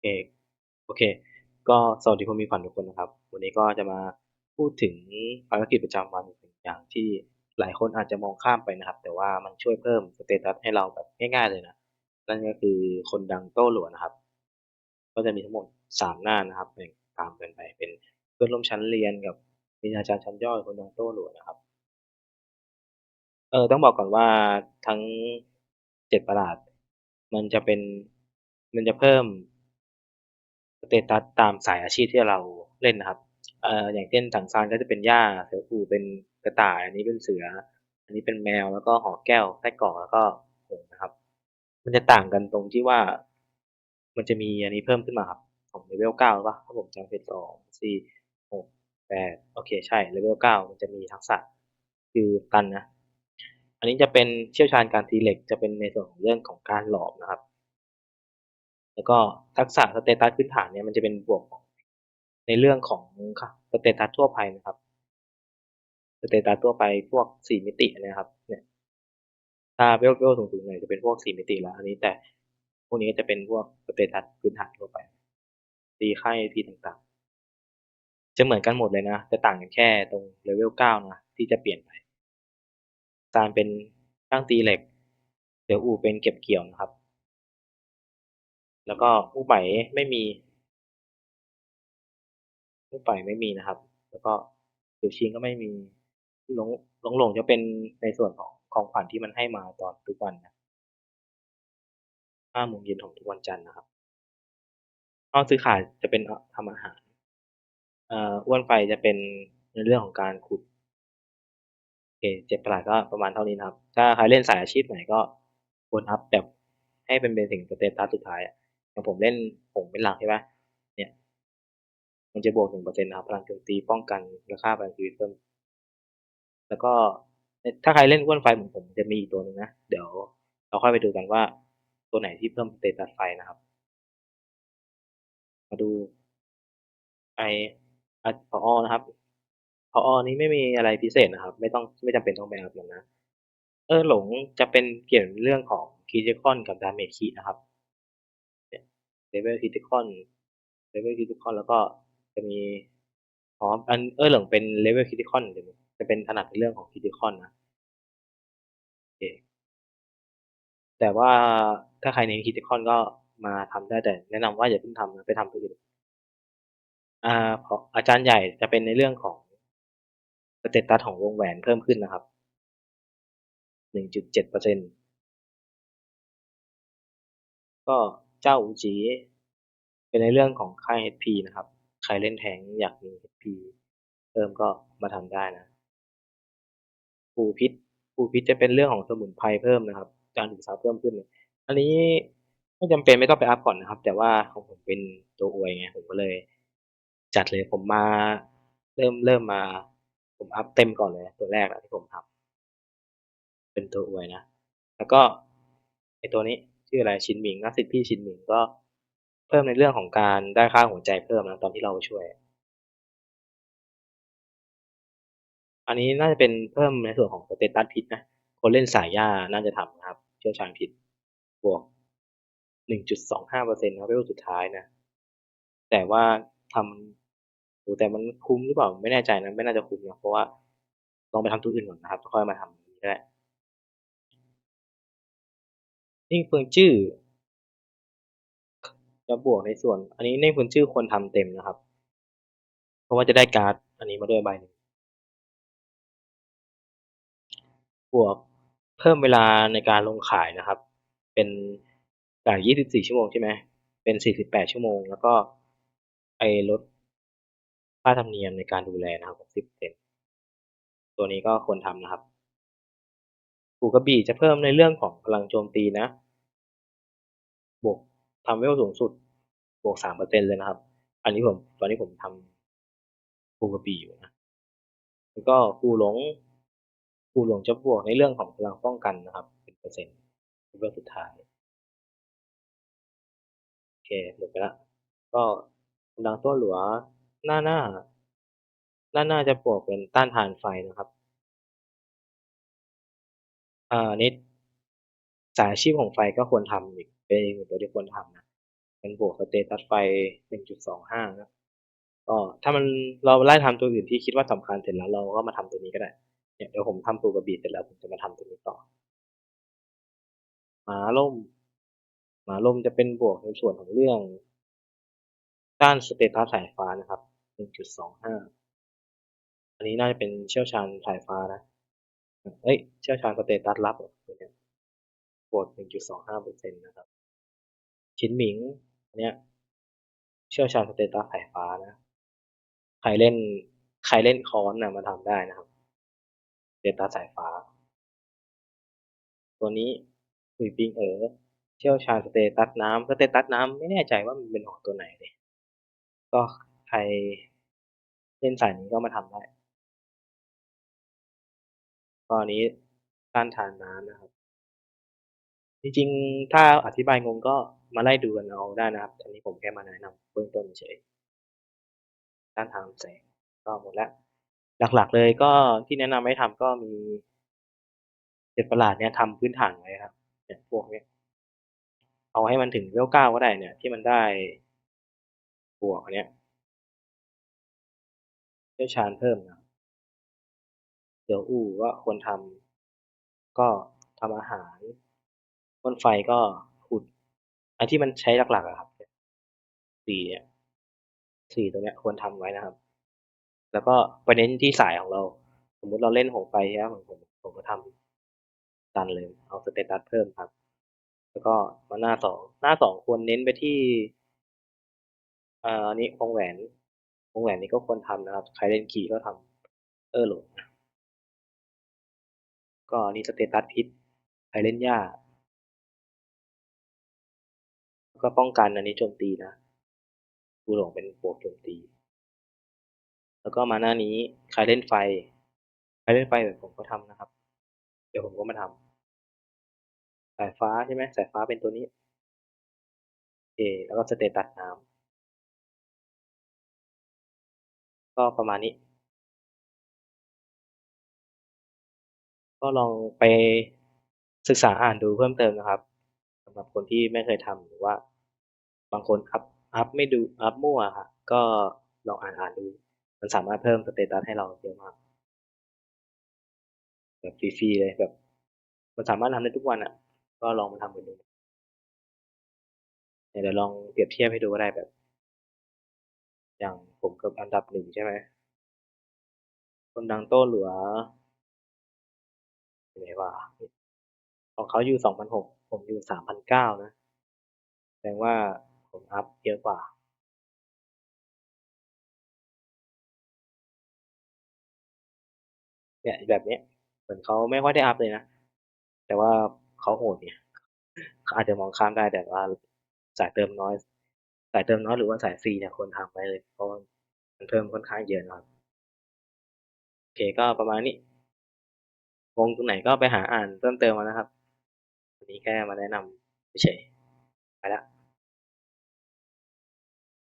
เคโอเค ก็สวัสดีผู้มีฝันทุกคนนะครับ วันนี้ก็จะมาพูดถึงภารกิจประจำวันหนึ่งอย่างที่หลายคนอาจจะมองข้ามไปนะครับ แต่ว่ามันช่วยเพิ่มสเตตัสให้เราแบบง่ายๆเลยนะ นั่นก็คือคนดังโต้หลวนะครับ ก็จะมีทั้งหมดสามหน้านะครับแบ่งตามกันไป เป็นเพื่อนร่วมชั้นเรียนกับมีอาจารย์ชั้นย่อยคนดังโต้หลวนะครับ เออต้องบอกก่อนว่าทั้งเจ็ดประหลาด มันจะเป็นมันจะเพิ่ม สเตตัสตามสายอาชีพที่เราเล่นนะครับ เอ่อ อย่างเช่นถังซานก็จะเป็นหญ้า เสือปูเป็นกระต่าย อันนี้เป็นเสือ อันนี้เป็นแมว แล้วก็หอแก้ว ไส้กรอก แล้วก็หงส์นะครับ มันจะต่างกันตรงที่ว่า มันจะมีอันนี้เพิ่มขึ้นมาครับ ของเลเวลเก้าป่ะถ้าผมจำเป็นสองสี่หกแปดโอเค ใช่ เลเวลเก้ามันจะมีทักษะคือตันนะ อันนี้จะเป็นเชี่ยวชาญการตีเหล็ก จะเป็นในส่วนของเรื่องของการหลอมนะครับ แล้วก็ทักษะสเตตัสพื้นฐานเนี่ยมันจะเป็นบวกของในเรื่องของสเตตัสทั่วไปนะครับสเตตัสทั่วไปพวกสี่มิตินะครับเนี่ยถ้าเวลเวลสูงๆหน่อยจะเป็นพวกสี่มิติแล้ว อันนี้แต่พวกนี้จะเป็นพวกสเตตัสพื้นฐานทั่วไปตีค่ายพีต่างๆ จะเหมือนกันหมดเลยนะ จะต่างกันแค่ตรงเลเวลเก้านะที่จะเปลี่ยนไปการเป็นช่างตีเหล็กเดี๋ยวอูเป็นเก็บเกี่ยวนะครับ แล้วก็ผู้ใหมไม่มีผู้ใหมไม่มีนะครับ แล้วก็เดี๋ยวชิงก็ไม่มีหลงหลงหลงจะเป็นในส่วนของของขวัญที่มันให้มาตอนทุกวันนะห้าโมงเย็นของทุกวันจันทร์นะครับอ้อซื้อขายจะเป็นทำอาหารอ้วนไฟจะเป็นในเรื่องของการขุดโอเคเจ็ดประหลาดก็ประมาณเท่านี้นะครับ ถ้าใครเล่นสายอาชีพไหนก็ควรอัพแบบให้เป็นเป็นสิ่งสเตตัสสุดท้ายอะ อย่างผมเล่นผมเป็นหลักใช่ไหมเนี่ย มันจะบวกหนึ่งเปอร์เซ็นต์นะครับพลังโจมตีป้องกันและค่าพลังชีวิตเพิ่ม แล้วก็ถ้าใครเล่นอ้วนไฟเหมือนผมจะมีอีกตัวหนึ่งนะ เดี๋ยวเราค่อยไปดูกันว่าตัวไหนที่เพิ่มสเตตัสไฟนะครับ มาดูไอพอนะครับพอนี้ไม่มีอะไรพิเศษนะครับ ไม่ต้องไม่จำเป็นต้องไปอัพมันนะ เออหลงจะเป็นเกี่ยวเรื่องของคีเจคอนกับดาเมจคีนะครับ เลเวลคีจิคอนเลเวลคีจิคอนแล้วก็จะมีอ๋ออันเออหลงเป็นเลเวลคีจิคอนเลยจะเป็นถนัดในเรื่องของคีจิคอนนะโอเคแต่ว่าถ้าใครเน้นคีจิคอนก็มาทำได้แต่ แนะนำว่าอย่าเพิ่งทำนะไปทำตัวอื่นอ่าพออาจารย์ใหญ่จะเป็นในเรื่องของสเตตัสของวงแหวนเพิ่มขึ้นนะครับหนึ่งจุดเจ็ดเปอร์เซ็นก็ เจ้าอูจีเป็นในเรื่องของค่าย HP นะครับ ใครเล่นแทงอยากมี HP เพิ่มก็มาทำได้นะปูพิษปูพิษจะเป็นเรื่องของสมุนไพรเพิ่มนะครับ การศึกษาเพิ่มขึ้น อันนี้ไม่จำเป็นไม่ต้องไปอัพก่อนนะครับ แต่ว่าของผมเป็นตัวอวยไงผมก็เลย จัดเลยผมมาเริ่มเริ่มมา ผมอัพเต็มก่อนเลย ตัวแรกที่ผมทำเป็นตัวอวยนะ แล้วก็ไอตัวนี้ ชื่ออะไรชินหมิงนักสิทธิ์พี่ชินหมิงก็เพิ่มในเรื่องของการได้ค่าหัวใจเพิ่มนะตอนที่เราช่วย อันนี้น่าจะเป็นเพิ่มในส่วนของสเตตัสพิษนะคนเล่นสายย่าน่าจะทำนะครับ เชี่ยวชาญพิษบวกหนึ่งจุดสองห้าเปอร์เซ็นต์นะเวลสุดท้ายนะ แต่ว่าทำโแต่มันคุ้มหรือเปล่าไม่แน่ใจนะไม่น่าจะคุ้มนะเพราะว่าลองไปทำตัวอื่นก่อนนะครับค่อยมาทำนี้ก็ได้ นิ่งเฟิงจื้อจะบวกในส่วน อันนี้นิ่งเฟิงจื้อควรทำเต็มนะครับ เพราะว่าจะได้การ์ดอันนี้มาด้วยใบหนึ่งบวกเพิ่มเวลาในการลงขายนะครับ เป็นจาก 24 ชั่วโมงใช่ไหมเป็น 48 ชั่วโมง แล้วก็ไอลดค่าธรรมเนียมในการดูแลนะครับ10เซนตัวนี้ก็ควรทำนะครับ ปูกระบี่จะเพิ่มในเรื่องของพลังโจมตีนะ บวกทำเวลสูงสุด บวก3เปอร์เซ็นเลยนะครับ อันนี้ผมตอนนี้ผมทำปูกระบี่อยู่นะ แล้วก็ปูหลงปูหลงจะบวกในเรื่องของพลังป้องกันนะครับ เป็นเปอร์เซ็นต์เวลสุดท้าย โอเคหมดไปละ ก็กำลังตัวหลัวหน้าหน้าหน้าหน้าจะบวกเป็นต้านทานไฟนะครับ อ่า นิด สายอาชีพของไฟก็ควรทำอีก เป็นอีกตัวที่ควรทำนะเป็นบวกสเตตัสไฟ 1.25นะก็ถ้ามันเราไล่ทำตัวอื่นที่คิดว่าสำคัญเสร็จแล้วเราก็มาทำตัวนี้ก็ได้ เนี่ยเดี๋ยวผมทำปูกระบี่เสร็จแล้วผมจะมาทำตัวนี้ต่อ หมาล่ม หมาล่มจะเป็นบวกในส่วนของเรื่องด้านสเตตัสสายฟ้านะครับ 1.25 อันนี้น่าจะเป็นเชี่ยวชาญสายฟ้านะ เอ้ย เชี่ยวชาญสเตตัสลับตัวเนี้ยบวก1.25เปอร์เซ็นต์นะครับ ชิ้นหมิงอันเนี้ย เชี่ยวชาญสเตตัสสายฟ้านะ ใครเล่น ใครเล่นคอนนะมาทำได้นะครับสเตตัสสายฟ้า ตัวนี้หุยปิงเอ๋อเชี่ยวชาญสเตตัสน้ำสเตตัสน้ำไม่แน่ใจว่ามันเป็นของตัวไหนเลยก็ใครเล่นสายนี้ก็มาทำได้ ก็อันนี้ต้านทานน้ำนะครับ จริงๆ ถ้าอธิบายงงก็มาไล่ดูกันเอาได้นะครับอันนี้ผมแค่มาแนะนำเบื้องต้นเฉยต้านทานแสงก็หมดแล้ว หลักๆเลยก็ที่แนะนำให้ทำก็มีเจ็ดประหลาดเนี่ยทำพื้นฐานไว้ครับเนี่ยพวกเนี้ยเอาให้มันถึงเลเวลเก้าก็ได้เนี่ย ที่มันได้บวกอันเนี้ยเชี่ยวชาญเพิ่มนะ เดี๋ยวอู่ก็ควรทำก็ทำอาหารพ่นไฟก็ขุดอันที่มันใช้หลักๆอะครับสี่เนี่ยสี่ตัวเนี้ยควรทำไว้นะครับ แล้วก็ไปเน้นที่สายของเรา สมมุติเราเล่นหงไฟใช่ไหมผมผมก็ทำตันเลย เอาสเตตัสเพิ่มครับ แล้วก็มาหน้าสองหน้าสองควรเน้นไปที่อ่าอันนี้วงแหวนวงแหวนนี้ก็ควรทำนะครับ ใครเล่นขี่ก็ทำเออโหลด ก็นนี้สเตตัสพิษใครเล่นยากก็ป้องกันอันนี้โจมตีนะบูหลงเป็นบวกโจมตี แล้วก็มาหน้านี้ใครเล่นไฟ ใครเล่นไฟแบบผมก็ทำนะครับ เดี๋ยวผมก็มาทำสายฟ้าใช่ไหมสายฟ้าเป็นตัวนี้โอเคแล้วก็สเตตัสน้ำก็ประมาณนี้ ก็ลองไปศึกษาอ่านดูเพิ่มเติมนะครับสำหรับคนที่ไม่เคยทำหรือว่า บางคนอัพอัพไม่ดูอัพมั่วค่ะก็ลองอ่านอ่านดู มันสามารถเพิ่มสเตตัสให้เราเยอะมากแบบฟรีๆเลยแบบ มันสามารถทำได้ทุกวันอะ ก็ลองมาทำกันดูเดี๋ยวลองเปรียบเทียบให้ดูก็ได้แบบ อย่างผมกับอันดับหนึ่งใช่ไหมคนดังโต้หลือ ไหนว่าของเขาอยู่สองพันหกผมอยู่สามพันเก้านะแสดงว่าผมอัพเยอะกว่าเนี่ยแบบนี้เหมือนเขาไม่ค่อยได้อัพเลยนะ แต่ว่าเขาโหดเนี่ยอาจจะมองข้ามได้แต่ว่าสายเติมน้อย สายเติมน้อยหรือว่าสายฟรีเนี่ยควรทำไว้เลยเพราะมันเพิ่มค่อนข้างเยอะนะครับโอเคก็ประมาณนี้ งงตรงไหนก็ไปหาอ่านเพิ่มเติมมานะครับ วันนี้แค่มาแนะนำเฉยๆไปแล้ว